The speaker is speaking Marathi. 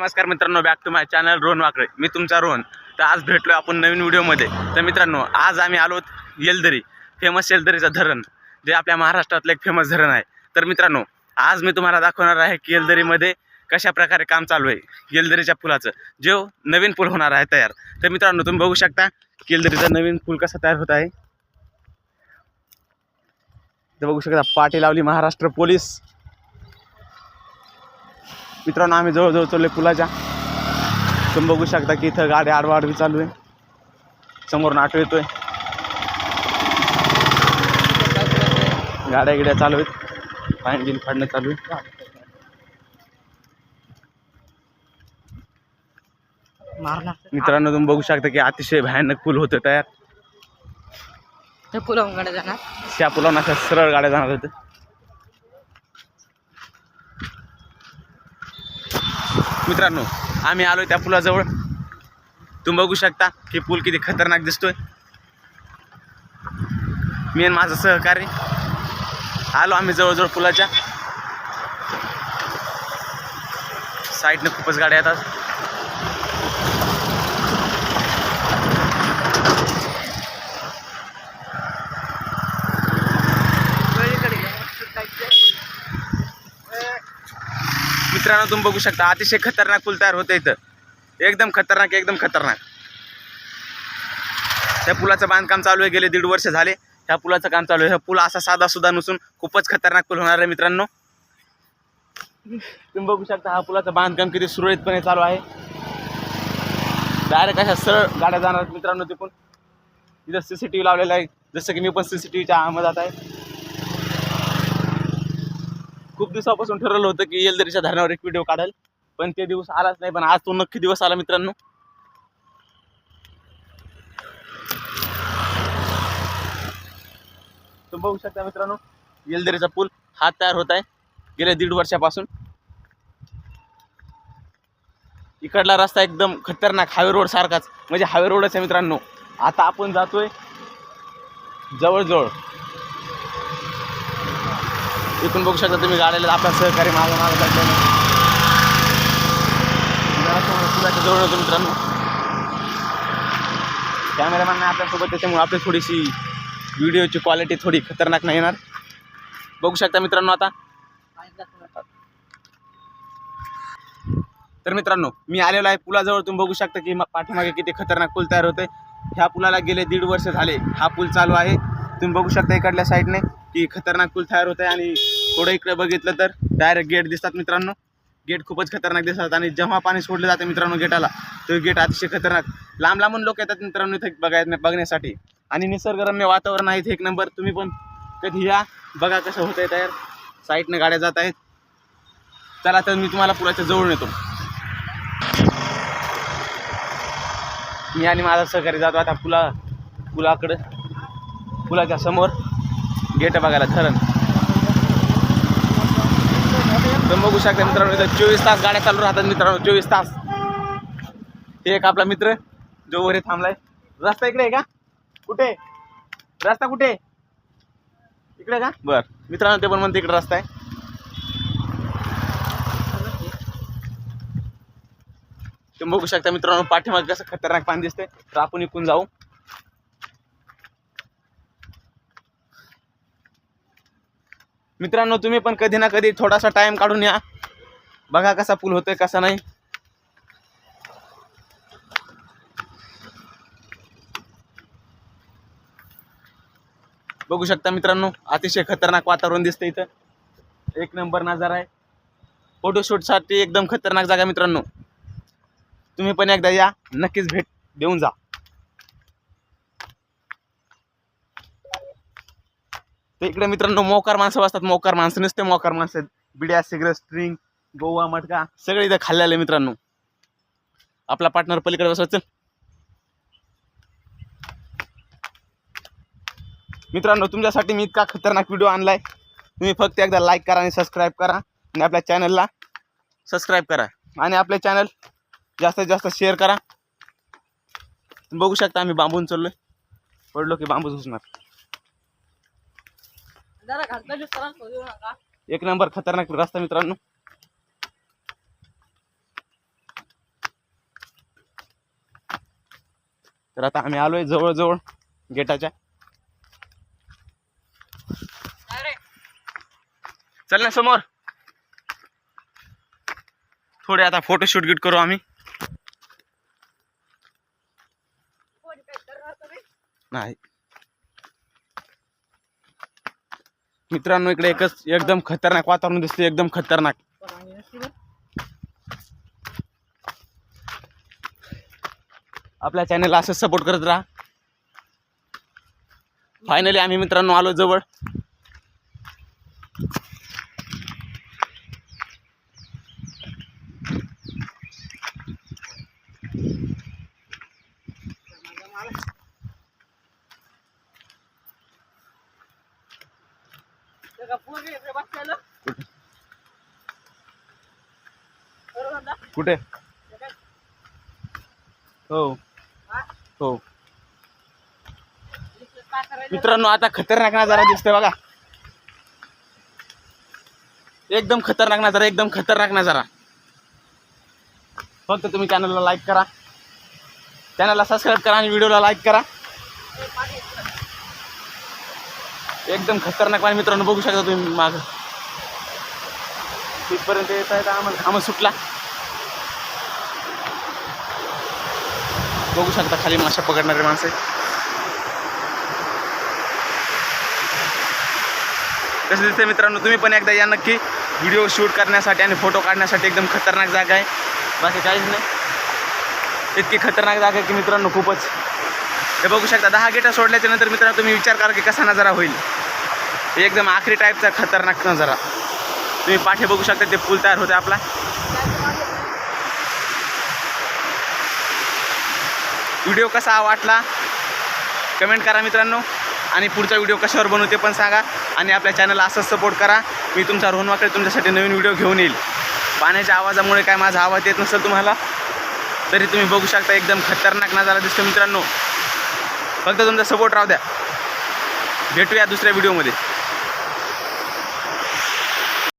नमस्कार मित्रांनो back to my channel Rohan Wakde मी तुमचा रोहन. तर आज भेटलो आपण नवीन व्हिडिओमध्ये. तर मित्रांनो आज आम्ही आलो येलदरी फेमस येलदरीचं धरण जे आपल्या महाराष्ट्रातलं एक फेमस धरण आहे. तर मित्रांनो आज मी तुम्हाला दाखवणार आहे की येलदरीमध्ये कशा प्रकारे काम चालू आहे येलदरीच्या पुलाचं जो नवीन पूल होणार आहे तयार. तर मित्रांनो तुम्ही बघू शकता की येलदरीचा नवीन पूल कसा तयार होत आहे. तर बघू शकता पाठी लावली महाराष्ट्र पोलीस. मित्रांनो आम्ही जवळजवळ चाललोय पुलाच्या. तुम्ही बघू शकता की इथं गाडी आडवाडवी चालू आहे. समोरून ऑटो येतोय. गाड्या गिड्या चालू आहेत. फाईन बिन फाडणं चालू आहे. मित्रांनो तुम्ही बघू शकता की अतिशय भयानक पूल होतं तयार. ते पुलावून गाड्या जाणार. त्या पुलावरून अशा सरळ गाड्या जाणार होत्या. मित्रांनो आम्ही आलो त्या पुलाजवळ. तुम्ही बघू शकता की पूल किती खतरनाक दिसतोय. मी आणि माझं सहकारी आलो आम्ही जवळजवळ पुलाच्या. साईडनं खूपच गाड्या येतात. मित्रांनो तुम्ही बघू शकता अतिशय खतरनाक पूल तयार होतं इथं. एकदम खतरनाक एकदम खतरनाक. त्या पुलाचं बांधकाम चालू आहे गेले दीड वर्ष झाले. ह्या पुलाचं काम चालू आहे. हा पूल असा साधा सुद्धा नसून खूपच खतरनाक पूल होणार आहे मित्रांनो. तुम्ही बघू शकता हा पुलाचं बांधकाम किती सुरळीतपणे चालू आहे. डायरेक्ट अशा सरळ गाड्या जाणार मित्रांनो तिकडून. इथं सी सी टी व्ही लावलेला आहे. जसं की मी पण सी सी टी व्हीच्या आमदात आहे. खूप दिवसापासून ठरवलं होतं की येलदरीच्या धरणावर एक व्हिडिओ काढेल पण ते दिवस आलाच नाही. पण आज तो नक्की दिवस आला मित्रांनो. तुम्ही बघू शकता मित्रांनो येलदरीचा पूल हा तयार होत आहे गेल्या दीड वर्षापासून. इकडला रस्ता एकदम खतरनाक हायवे रोड सारखाच. म्हणजे हायवे रोडच आहे मित्रांनो. आता आपण जातोय जवळजवळ इथून बघू शकता तुम्ही गाड्याला आपला सहकारी मागं मागं लागलेलं पुलाच्या जवळ होतो मित्रांनो. कॅमेरामॅन नाही आपल्यासोबत त्याच्यामुळे आपली थोडीशी व्हिडिओची क्वालिटी थोडी खतरनाक नाही येणार. बघू शकता मित्रांनो आता. तर मित्रांनो मी आलेलो आहे पुलाजवळ तुम्ही बघू शकता की पाठीमागे किती खतरनाक पूल तयार होते ह्या पुलाला गेले दीड वर्ष झाले. हा पूल चालू आहे. तुम्ही बघू शकता इकडल्या साईडने की खतरनाक पूल तयार होत आहे आणि थोडं इकडे बघितलं तर डायरेक्ट गेट दिसतात मित्रांनो. गेट खूपच खतरनाक दिसतात आणि जेव्हा पाणी सोडलं जातं मित्रांनो गेटाला तो गेट अतिशय खतरनाक. लांब लांबून लोक येतात मित्रांनो इथे बघाय बघण्यासाठी. आणि निसर्गरम्य वातावरण आहे इथे एक नंबर. तुम्ही पण कधी या बघा कसं होत आहे तयार. साईडनं गाड्या जात आहेत. चला तर मी तुम्हाला पुलाच्या जवळून येतो. मी आणि माझा सहकारी जातो आता पुला पुलाकडं. पुलाच्या समोर गेट बघायला धरण. तर बघू शकता मित्रांनो इथं चोवीस तास गाड्या चालू राहतात मित्रांनो चोवीस तास. हे एक आपला मित्र जो वर थांबलाय. रस्ता इकडे आहे का? कुठे? रस्ता कुठे? इकडे का? बर. मित्रांनो ते पण म्हणते इकडे रस्ता आहे. तुम्ही बघू शकता मित्रांनो पाठीमागे कसं खतरनाक पाणी दिसते तर आपण इकून जाऊ. मित्रांनो तुम्ही पण कधी ना कधी थोडासा टाइम काढून या. बघा कसा पूल होतोय कसा नाही. बघू शकता मित्रांनो अतिशय खतरनाक वातावरण दिसतं इथं. एक नंबर नजारा आहे. फोटोशूटसाठी एकदम खतरनाक जागा मित्रांनो. तुम्ही पण एकदा या नक्कीच भेट देऊन जा. तर इकडे मित्रांनो मोकार माणसं बसतात मोकार माणसं नसते मोकार माणसं आहेत. बिड्या सिगरेट स्ट्रिंग गोवा मटका सगळे इथं खाल्लेले मित्रांनो. आपला पार्टनर पलीकडे बसवायचं मित्रांनो तुमच्यासाठी मी इतका खतरनाक व्हिडिओ आणलाय. तुम्ही फक्त एकदा लाईक करा आणि सबस्क्राईब करा. आणि आपल्या चॅनलला सबस्क्राईब करा. आणि आपले चॅनल जास्तीत जास्त शेअर करा. बघू शकता आम्ही बांबून चाललोय. पडलो की बांबूच घुसणार. एक नंबर खतरनाक रस्ता मित्रांनो. तर आता आम्ही आलोय जवळजवळ गेटाच्या. चल ना समोर. थोडे आता फोटो शूट गिट करू आम्ही. नाही. मित्रांनो इकडे एकच एकदम खतरनाक वातावरण दिसते एकदम खतरनाक. आपल्या चॅनलला असंच सपोर्ट करत राहा. फायनली आम्ही मित्रांनो आलो जवळ. कुठे? हो. हो. मित्रांनो आता खतरनाक नजारा दिसतोय बघा. एकदम खतरनाक नजारा एकदम खतरनाक नजारा. फक्त तुम्ही चॅनलला लाईक करा. चॅनलला सबस्क्राईब करा आणि व्हिडिओला लाईक करा. एकदम खतरनाक पाणी मित्रांनो बघू शकता तुम्ही माग. तिथपर्यंत येत आहे आम्हाला. घाम सुटला. बघू शकता खाली माशा पकडणारे माणसं कसं दिसते मित्रांनो तुम्ही पण एकदा या नक्की. व्हिडिओ शूट करण्यासाठी आणि फोटो काढण्यासाठी एकदम खतरनाक जागा आहे. बाकी काहीच नाही. इतकी खतरनाक जागा आहे की मित्रांनो खूपच. हे बघू शकता दहा गेटा सोडल्याच्या नंतर मित्रांनो तुम्ही विचार करा की कसा नजारा होईल. एकदम आखरी टाईपचा खतरनाक नजारा. तुम्ही पाठे बघू शकता ते पूल तयार होते आपला. व्हिडिओ कसा वाटला? कमेंट करा मित्रांनो. आणि पुढचा व्हिडिओ कशावर बनवू ते पण सांगा. आणि आपल्या चॅनलला असंच सपोर्ट करा. मी तुमचा रोहनवाकडे तुमच्यासाठी नवीन व्हिडिओ घेऊन येईल. पाण्याच्या आवाजामुळे काय माझा आवाज येत नसेल तुम्हाला? तरी तुम्ही बघू शकता एकदम खतरनाक नजारा दिसतो मित्रांनो. फक्त तुमचा सपोर्ट राहू द्या. भेटूया दुसऱ्या व्हिडिओमध्ये